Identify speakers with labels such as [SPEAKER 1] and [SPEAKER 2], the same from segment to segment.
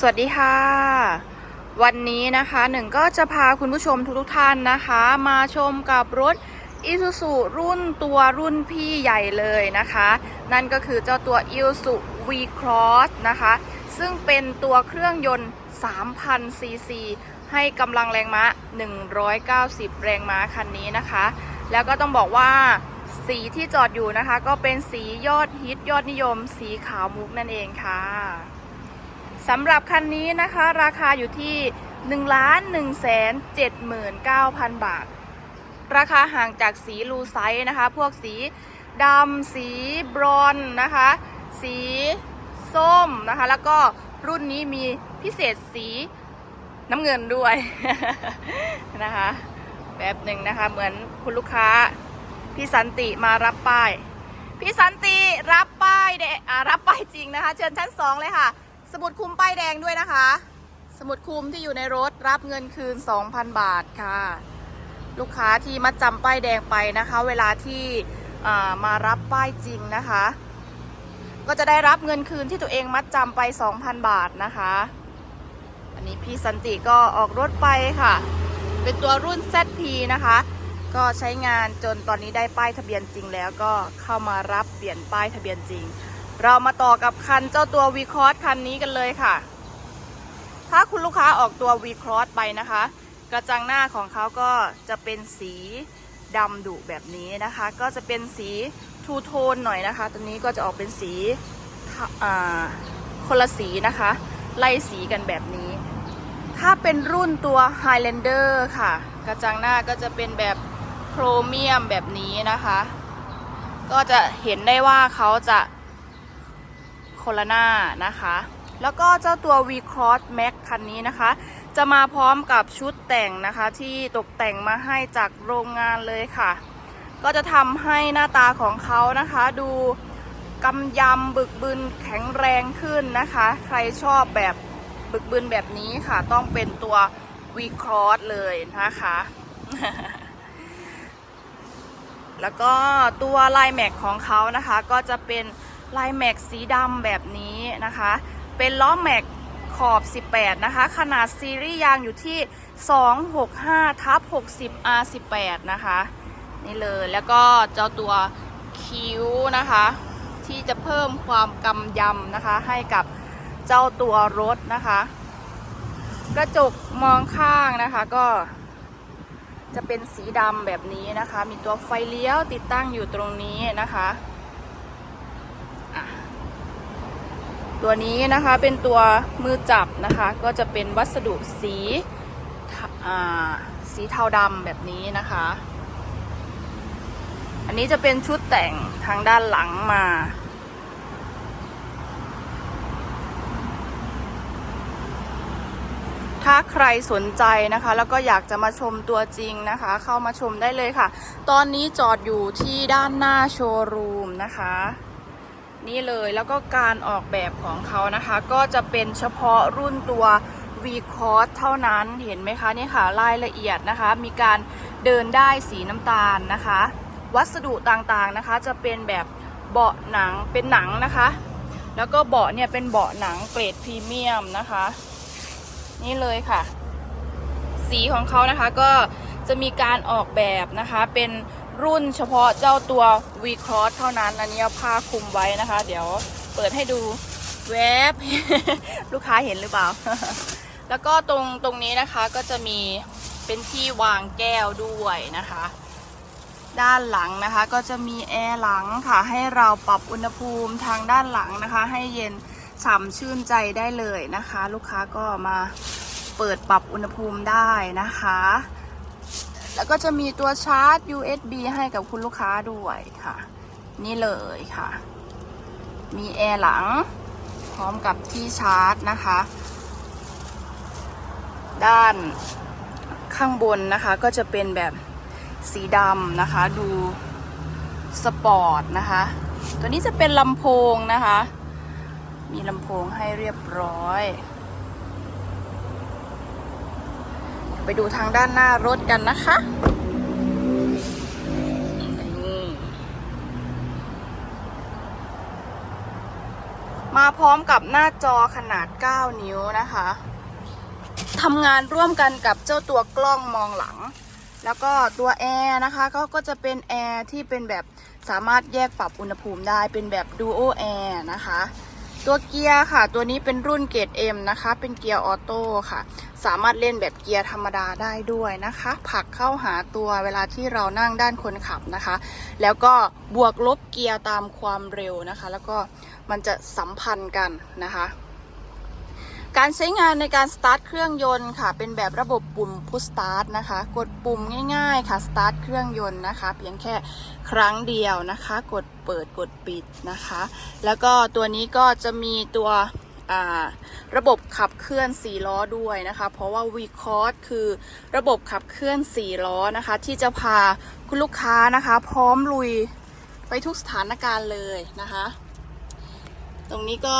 [SPEAKER 1] สวัสดีค่ะ วันนี้นะคะหนึ่งก็จะพาคุณผู้ชมทุกๆท่านนะคะ มาชมกับรถ i s u z u รุ่นตัวรุ่นพี่ใหญ่เลยนะคะ นั่นก็คือเจ้าตัว i s u z u V Cross นะคะ ซึ่งเป็นตัวเครื่องยนต์ 3,000 ซีซี ให้กำลังแรงม้า 190 แรงม้าคันนี้นะคะ แล้วก็ต้องบอกว่าสีที่จอดอยู่นะคะ ก็เป็นสียอดฮิตยอดนิยม สีขาวมุกนั่นเองค่ะ สำหรับคันนี้นะคะ ราคาอยู่ที่1ล้าน1แสน79,000 บาท ราคาห่างจากสีลูไซนะคะ พวกสีดำสีบรอนนะคะ สีส้มนะคะ แล้วก็รุ่นนี้มีพิเศษสีน้ำเงินด้วยนะคะแบบหนึ่งนะคะเหมือนคุณลูกค้า พี่สันติมารับป้าย พี่สันติรับป้ายเดอ่ารับป้ายจริงนะคะ เชิญชั้นสองเลยค่ะ มุดคุมป้ายแดงด้วยนะคะ สมุดคุมที่อยู่ในรถรับเงินคืน 2,000 บาทค่ะ ลูกค้าที่มัดจำป้ายแดงไปนะคะ เวลาที่มารับป้ายจริงนะคะ ก็จะได้รับเงินคืนที่ตัวเองมัดจำไป 2,000 บาทนะคะอันนี้พี่สันติก็ออกรถไปค่ะ เป็นตัวรุ่น ZP นะคะ ก็ใช้งานจนตอนนี้ได้ป้ายทะเบียนจริงแล้วก็เข้ามารับเปลี่ยนป้ายทะเบียนจริง เรามาต่อกับคันเจ้าตัว V Cross คันนี้กันเลยค่ะ ถ้าคุณลูกค้าออกตัว V Cross ไปนะคะ กระจังหน้าของเขาก็จะเป็นสีดำดุแบบนี้นะคะ ก็จะเป็นสีทูโทนหน่อยนะคะ ตัวนี้ก็จะออกเป็นสีคนละสีนะคะ ไล่สีกันแบบนี้ ถ้าเป็นรุ่นตัว Highlander ค่ะ กระจังหน้าก็จะเป็นแบบโครเมียมแบบนี้นะคะ ก็จะเห็นได้ว่าเขาจะ โคลหน้านะคะ แล้วก็เจ้าตัว V Cross Max คันนี้นะคะ จะมาพร้อมกับชุดแต่งนะคะ ที่ตกแต่งมาให้จากโรงงานเลยค่ะ ก็จะทำให้หน้าตาของเขานะคะ ดูกำยำบึกบึนแข็งแรงขึ้นนะคะ ใครชอบแบบบึกบึนแบบนี้ค่ะ ต้องเป็นตัว V Cross เลยนะคะแล้วก็ตัวลายแม็กของเขานะคะ ก็จะเป็น ลายแม็กสีดำแบบนี้นะคะ เป็นล้อแม็กขอบ 18 นะคะ ขนาดซีรีส์ยางอยู่ที่ 265ทับ60 R18 นะคะ นี่เลยแล้วก็เจ้าตัวคิ้วนะคะ ที่จะเพิ่มความกำยำนะคะ ให้กับเจ้าตัวรถนะคะ กระจกมองข้างนะคะก็จะเป็นสีดำแบบนี้นะคะ มีตัวไฟเลี้ยวติดตั้งอยู่ตรงนี้นะคะอะ ตัวนี้นะคะเป็นตัวมือจับนะคะก็จะเป็นวัสดุสีสีเทาดำแบบนี้นะคะ อันนี้จะเป็นชุดแต่งทางด้านหลังมา ถ้าใครสนใจนะคะ แล้วก็อยากจะมาชมตัวจริงนะคะ เข้ามาชมได้เลยค่ะ ตอนนี้จอดอยู่ที่ด้านหน้าโชว์รูมนะคะ นี่เลยแล้วก็การออกแบบของเขานะคะ ก็จะเป็นเฉพาะรุ่นตัว V Cross เท่านั้นเห็นไหมคะนี่ค่ะรายละเอียดนะคะ มีการเดินได้สีน้ำตาลนะคะ วัสดุต่างๆนะคะ จะเป็นแบบเบาะหนังเป็นหนังนะคะ แล้วก็เบาะเนี่ยเป็นเบาะหนังเกรดพรีเมียมนะคะ นี่เลยค่ะ สีของเขานะคะก็จะมีการออกแบบนะคะเป็น รุ่นเฉพาะเจ้าตัว V Cross เท่านั้น อันนี้เอาผ้าคลุมไว้นะคะ เดี๋ยวเปิดให้ดูแวบลูกค้าเห็นหรือเปล่า แล้วก็ตรงตรงนี้นะคะก็จะมีเป็นที่วางแก้วด้วยนะคะ ด้านหลังนะคะก็จะมีแอร์หลังค่ะ ให้เราปรับอุณหภูมิทางด้านหลังนะคะ ให้เย็นฉ่ำชื่นใจได้เลยนะคะ ลูกค้าก็มาเปิดปรับอุณหภูมิได้นะคะ แล้วก็จะมีตัวชาร์จ USB ให้กับคุณลูกค้าด้วยค่ะ นี่เลยค่ะ มีแอร์หลัง พร้อมกับที่ชาร์จนะคะ ด้านข้างบนนะคะก็จะเป็นแบบสีดำนะคะ ดูสปอร์ตนะคะ ตัวนี้จะเป็นลำโพงนะคะ มีลำโพงให้เรียบร้อย ไปดูทางด้านหน้ารถกันนะคะมาพร้อมกับหน้าจอขนาด 9 นิ้วนะคะทำงานร่วมกันกับเจ้าตัวกล้องมองหลัง แล้วก็ตัวแอร์นะคะก็ก็จะเป็นแอร์ที่เป็นแบบสามารถแยกปรับอุณหภูมิได้เป็นแบบ Duo Air นะคะ ตัวเกียร์ค่ะ ตัวนี้เป็นรุ่นเกรด M นะคะ เป็นเกียร์ออโต้ค่ะ สามารถเล่นแบบเกียร์ธรรมดาได้ด้วยนะคะผลักเข้าหาตัวเวลาที่เรานั่งด้านคนขับนะคะ แล้วก็บวกลบเกียร์ตามความเร็วนะคะ แล้วก็มันจะสัมพันธ์กันนะคะ การใช้งานในการสตาร์ทเครื่องยนต์ค่ะ เป็นแบบระบบปุ่ม push start นะคะ กดปุ่มง่ายๆค่ะสตาร์ทเครื่องยนต์นะคะ เพียงแค่ครั้งเดียวนะคะ กดเปิดกดปิดนะคะ แล้วก็ตัวนี้ก็จะมีตัวระบบขับเคลื่อน 4 ล้อด้วยนะคะ เพราะว่า v c o s คือระบบขับเคลื่อน 4 ล้อนะคะ ที่จะพาคุณลูกค้านะคะ พร้อมลุยไปทุกสถานการณ์เลยนะคะ ตรงนี้ก็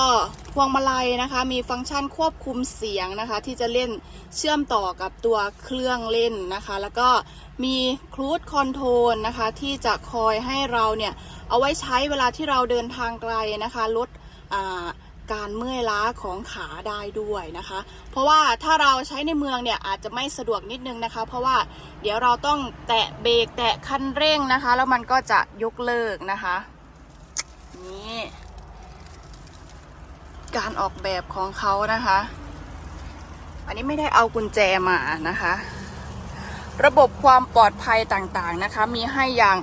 [SPEAKER 1] พวงมาลัยนะคะ มีฟังก์ชันควบคุมเสียงนะคะ ที่จะเล่นเชื่อมต่อกับตัวเครื่องเล่นนะคะ แล้วก็มีครูดคอนโทรลนะคะ ที่จะคอยให้เราเนี่ย เอาไว้ใช้เวลาที่เราเดินทางไกลนะคะลดการเมื่อยล้าของขาได้ด้วยนะคะ เพราะว่าถ้าเราใช้ในเมืองเนี่ยอาจจะไม่สะดวกนิดนึงนะคะ เพราะว่าเดี๋ยวเราต้องแตะเบรกแตะคันเร่งนะคะ แล้วมันก็จะยกเลิกนะคะ นี่ การออกแบบของเขานะคะ อันนี้ไม่ได้เอากุญแจมานะคะ ระบบความปลอดภัยต่างๆนะคะ มีให้อย่าง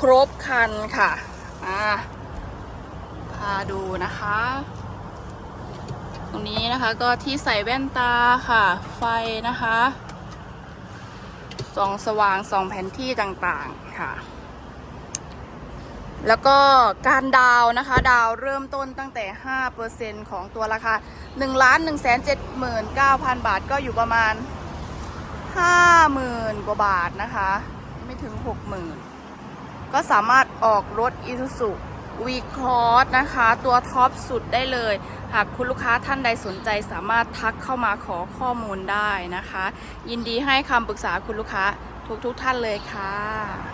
[SPEAKER 1] ครบครันค่ะอ่าพาดูนะคะ ตรงนี้นะคะก็ที่ใส่แว่นตาค่ะ ไฟนะคะส่องสว่างส่องแผนที่ต่างๆค่ะ แล้วก็การดาวนะคะ ดาวเริ่มต้นตั้งแต่ 5%ของตัวราคา1ล้าน1 7 9 0 0 0 บาทก็อยู่ประมาณ 50,000 กว่าบาทนะคะ ไม่ถึง 60,000 ก็สามารถออกรถ Isuzu V Cross นะคะ ตัวท็อปสุดได้เลย หากคุณลูกค้าท่านใดสนใจสามารถทักเข้ามาขอข้อมูลได้นะคะ ยินดีให้คำปรึกษาคุณลูกค้าทุกๆทท่านเลยค่ะ